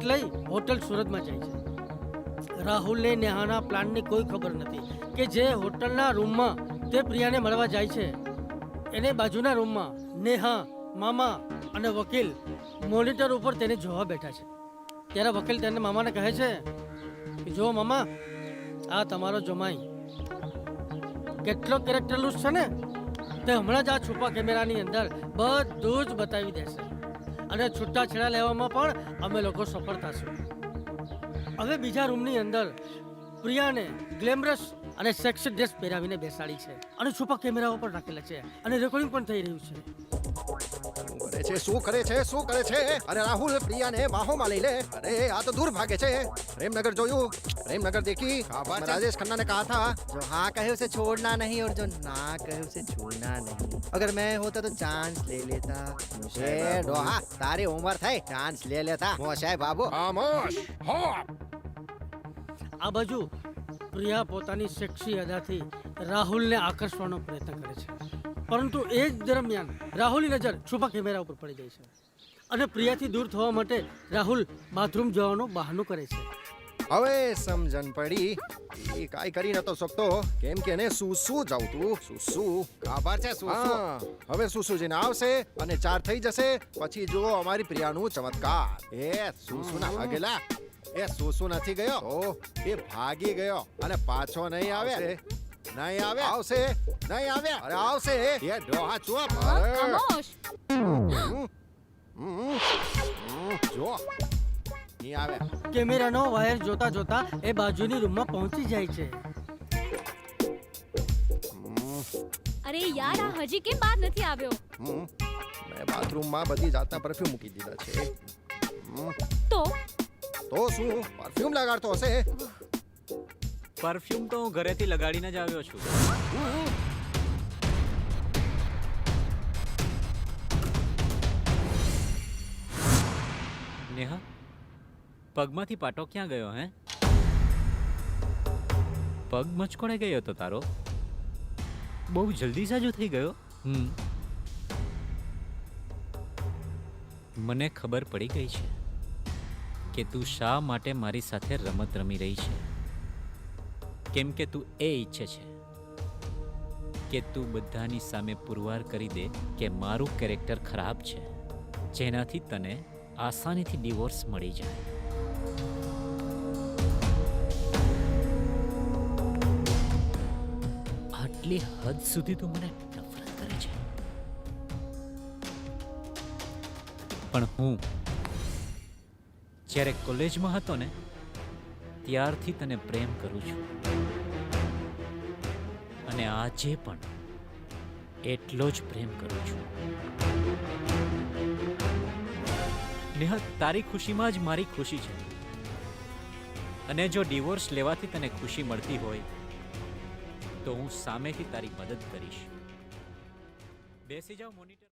લઈ હોટલ સુરતમાં જાય છે. રાહુલને નેહાના પ્લાનની કોઈ ખબર નથી કે જે હોટલના રૂમમાં તે પ્રિયાને મળવા જાય છે. એને બાજુના રૂમમાં નેહા, મામા અને વકીલ મોનિટર ઉપર તેને જોવા બેઠા છે. ત્યારે વકીલ તેને મામાને કહે છે કે, જો મામા, આ તમારો જમાઈ. કેટલો કેરેક્ટર લૂઝ છે ને? તે હમણાં જ આ છુપા કેમેરાની અંદર બધું જ બતાવી દેશે. અને છૂટાછેડા લેવામાં પણ અમે લોકો સફળ થશું. હવે બીજા રૂમની અંદર પ્રિયાને ગ્લેમરસ અને સેક્સી ડ્રેસ પહેરાવીને બેસાડી છે. અને છુપા કેમેરાઓ પણ રાખેલા છે. અને રેકોર્ડિંગ પણ થઈ રહ્યું છે. શું કરે છે? શું કરે છે? અરે રાહુલ પ્રિયાને બાહોમાં લઈ લે અરે આ તો દૂર ભાગે છે. પ્રેમનગર જોયું. પ્રેમનગર देखी मैं राजेश खन्ना ने कहा था जो हाँ कहे उसे छोड़ना नहीं और जो ना कहे उसे छोड़ना नहीं अगर मैं होता तो चांस ले लेता એ ડોહા તારી ઉંમર થઈ ચાન્સ લે લેતા મોશાય બાબુ ખામોશ હો આ બાજુ પ્રિયા પોતાની સેક્સી અદાથી રાહુલને આકર્ષવાનો પ્રયત્ન કરે છે પરંતુ એ જ દરમિયાન રાહુલની નજર છુપા કેમેરા ઉપર પડી જાય છે અને પ્રિયાથી દૂર થવા માટે રાહુલ બાથરૂમ જવાનું બહાનું કરે છે હવે સમજણ પડી. એ કાઈ કરી નતો શકતો. કેમ કે એને સુસુ જાવતું સુસુ? ખબર છે સુસુ. હવે સુસુ જઈને આવશે અને ચાર થઈ જશે. પછી જુઓ અમારી પ્રિયાનું ચમત્કાર. એ શું ના ભાગેલા. એ સુસુ નથી ગયો. તો એ ભાગી ગયો. અને પાછો નહીં આવે. નહીં આવે. આવશે. નહીં આવે. અરે આવશે. એ ડોહા ચૂપ. જો નહીં આવે. કેમેરાનો વાયર જોતા જોતા એ બાજુની રૂમમાં પહોંચી જાય છે. અરે યાર આ હજી કેમ બહાર નથી આવ્યો? મેં બાથરૂમમાં બધી જાતના પરફ્યુમ મૂકી દીધા છે. તો? તો શું? પરફ્યુમ લગાડતો હશે? પરફ્યુમ તો હું ઘરેથી લગાડીને જ આવ્યો છું. નેહા? પગમાંથી પાટો ક્યાં ગયો, હે? પગ મચકોડે ગયો હતો તારો? બહુ જલ્દી સાજો થઈ ગયો? હમ. મને ખબર પડી ગઈ છે કે તું શા માટે મારી સાથે રમત રમી રહી છે. કેમ કે તું એ ઈચ્છે છે કે તું બધાની સામે પુરવાર કરી દે કે મારું કેરેક્ટર ખરાબ છે, જેનાથી તને આસાનીથી ડિવોર્સ મળી જાય. આટલી હદ સુધી તું મને નફરત કરે છે. પણ હું જ્યારે કોલેજમાં હતો ને, ત્યારથી તને પ્રેમ કરું છું. અને આજે પણ એટલો જ પ્રેમ કરું છું. નેહા, તારી ખુશીમાં જ મારી ખુશી છે. અને જો ડિવોર્સ લેવાથી તને ખુશી મળતી હોય તો હું સામેથી તારી મદદ કરીશ. બેસી જાઓ મોનિટર